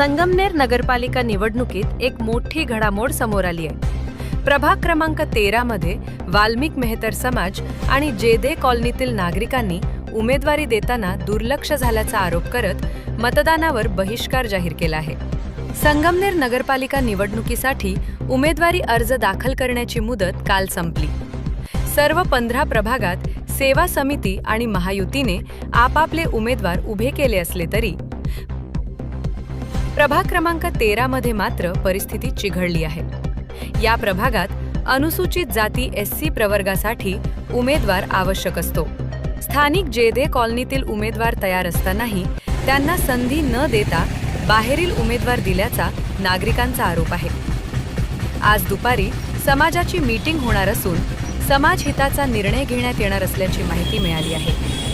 संगमनेर नगरपालिका निवडणुकीत एक मोठी घडामोड समोर आली आहे. प्रभाग क्रमांक तेरा मध्ये वाल्मिक मेहतर समाज आणि जेदे कॉलनीतील नागरिकांनी उमेदवारी देताना दुर्लक्ष झाल्याचा आरोप करत मतदानावर बहिष्कार जाहीर केला आहे. संगमनेर नगरपालिका निवडणुकीसाठी उमेदवारी अर्ज दाखल करण्याची मुदत काल संपली. सर्व पंधरा प्रभागात सेवा समिती आणि महायुतीने आपापले उमेदवार उभे केले असले तरी प्रभाग क्रमांक तेरा मध्ये मात्र परिस्थिती चिघळली आहे. या प्रभागात अनुसूचित जाती एस सी प्रवर्गासाठी उमेदवार आवश्यक असतो. स्थानिक जेदे कॉलनीतील उमेदवार तयार असतानाही त्यांना संधी न देता बाहेरील उमेदवार दिल्याचा नागरिकांचा आरोप आहे. आज दुपारी समाजाची मीटिंग होणार असून समाज हिताचा निर्णय घेण्यात येणार असल्याची माहिती मिळाली आहे.